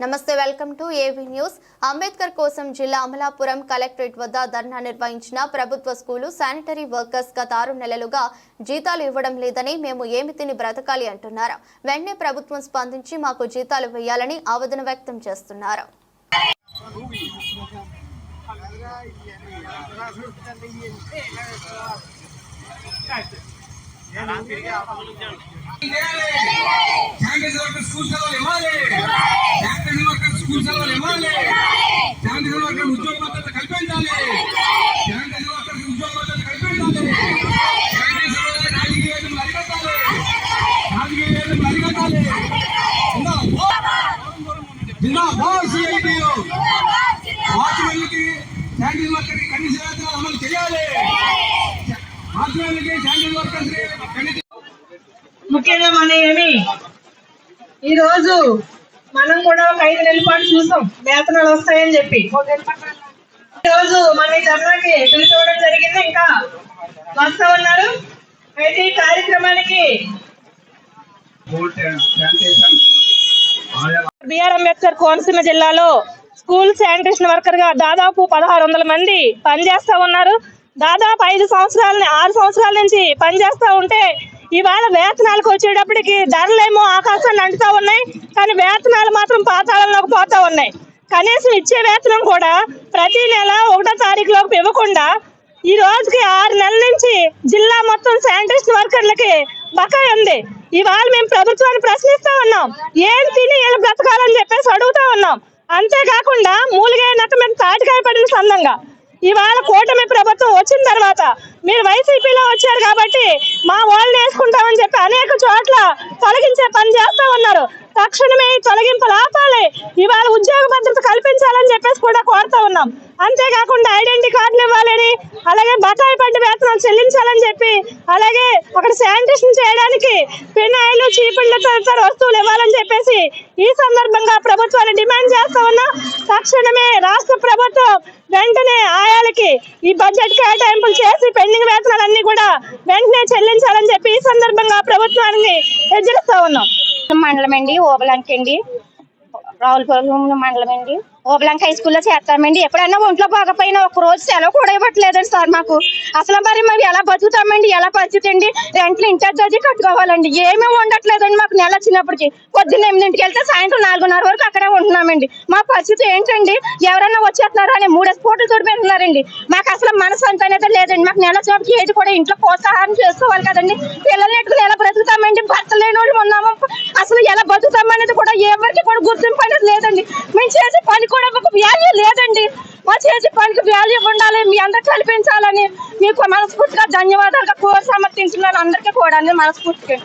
నమస్తే welcome to AV news. Ambedkar కోసం జిల్లా అమలాపురం కలెక్టరేట్ వద్ద ధర్నా నిర్వహించిన ప్రభుత్వ స్కూలు శానిటరీ వర్కర్స్ గత ఆరు నెలలుగా జీతాలు ఇవ్వడం లేదని మేము ఏమి తిని బ్రతకాలి అంటున్నారు. వెంటనే ప్రభుత్వం స్పందించి మాకు జీతాలు వేయాలని ఆవేదన వ్యక్తం చేస్తున్నారు. స్కూల్ అరికట్టాలి. వాచ్మెన్లకి వర్కర్ కనీస వేతనాలు అమలు చేయాలి. వాచ్మెన్లకి వర్కర్స్ ముఖ్యంగా మన ఏమి? ఈ రోజు మనం కూడా ఒక ఐదు నెలల పాటు చూసాం. వేతనాలు వస్తాయని చెప్పి. ఈ రోజు మన ధర్నాకి పిలుచుకోవడం జరిగింది. ఇంకా వస్తా ఉన్నారు. అయితే ఈ కార్యక్రమానికి బిఆర్ అంబేద్కర్ కోనసీమ జిల్లాలో స్కూల్ శానిటేషన్ వర్కర్గా దాదాపు పదహారు వందల మంది పనిచేస్తా ఉన్నారు. దాదాపు ఐదు సంవత్సరాల ఆరు సంవత్సరాల నుంచి పనిచేస్తా ఉంటే ఇవాళ వేతనాలకు వచ్చేటప్పటికి ధరలేమో ఆకాశాన్ని అంటుతా ఉన్నాయి. కానీ వేతనాలు మాత్రం పాతాళంలోకి పోతా ఉన్నాయి. కనీసం ఇచ్చే వేతనం కూడా ప్రతి నెల ఒకటో తారీఖులోకి ఇవ్వకుండా ఈ రోజుకి ఆరు నెలల నుంచి జిల్లా మొత్తం శానిటేషన్ వర్కర్లకి బకాయి ఉంది. ఇవాళ మేము ప్రభుత్వాన్ని ప్రశ్నిస్తా ఉన్నాం. ఏం తిని వీళ్ళు బ్రతకాలని చెప్పేసి అడుగుతా ఉన్నాం. అంతేకాకుండా మూలిగైనట్టు మేము మీద తాటికాయ పడిన సందంగా. ఇవాళ కూటమి ప్రభుత్వం వచ్చిన తర్వాత మీరు వైసీపీలో వచ్చారు కాబట్టి మా వాళ్ళని వేసుకుంటామని చెప్పి అనేక చోట్ల తొలగించే పని చేస్తా ఉన్నారు. తక్షణమే ఈ తొలగింపులు ఆపాలి. ఇవాళ ఉద్యోగ భద్రత కల్పించాలని చెప్పేసి కూడా కోరుతా ఉన్నాం. అంతేకాకుండా ఐడెంటిటీ కార్డులు ఇవ్వాలని అలాగే బకాయి పడ్డ వేతనాలు చెల్లించాలని చెప్పి అలాగే అక్కడ శానిటేషన్ చేయడానికి పినాయిలు చీపుళ్ళు తదితర వస్తువులు ఇవ్వాలని చెప్పేసి ఈ సందర్భంగా ప్రభుత్వాన్ని డిమాండ్ చేస్తా ఉన్నాం. తక్షణమే రాష్ట్ర ప్రభుత్వం వెంటనే ఆయాలకి ఈ బడ్జెట్ కేటాయింపులు చేసి పెండింగ్ వేతనాలన్నీ కూడా వెంటనే చెల్లించాలని చెప్పి ఈ సందర్భంగా ప్రభుత్వాన్ని హెచ్చరిస్తా ఉన్నాం. మండలం అండి ఓబలంక రావులపాలెం మండలం అండి ఓబలంక హై స్కూల్లో చేస్తామండి. ఎప్పుడైనా ఒంట్లో బాగపోయినా ఒక రోజు సెలవు కూడా ఇవ్వట్లేదండి సార్ మాకు. అసలు మరి మేము ఎలా బతుకుతామండి? ఎలా పరిస్థితి అండి రెంట్లు ఇంటర్ అది కట్టుకోవాలండి. ఏమీ ఉండట్లేదండి మాకు వచ్చినప్పటికి పొద్దున్న ఎనిమిదింటికి వెళ్తే సాయంత్రం నాలుగున్నర వరకు అక్కడే ఉంటున్నామండి. మా పరిస్థితి ఏంటండి? ఎవరైనా వచ్చేస్తున్నారా అని మూడేసి పోట్లు తోడు మాకు అసలు మనసు అంత అనేది లేదండి. మాకు నెల వచ్చినప్పటికి ఏది కూడా ఇంట్లో ప్రోత్సాహం చేసుకోవాలి కదండి. పిల్లల్ని ఎట్టుకుని ఎలా బ్రతుకుతామండి? భర్త లేని వాళ్ళు ఉన్నాము? అసలు ఎలా బతుకుతామనేది కూడా ఎవరికి కూడా గుర్తింపు అనేది లేదండి. మేము చేసే పని కూడా ఒక వాల్యూ లేదండి. మా చేసే పనికి వాల్యూ ఉండాలి. మీ అందరు కల్పించాలని మీకు మనస్ఫూర్తిగా ధన్యవాదాలుగా కోరి సమర్థించున్నాను అందరికీ కూడా మనస్ఫూర్తిగా.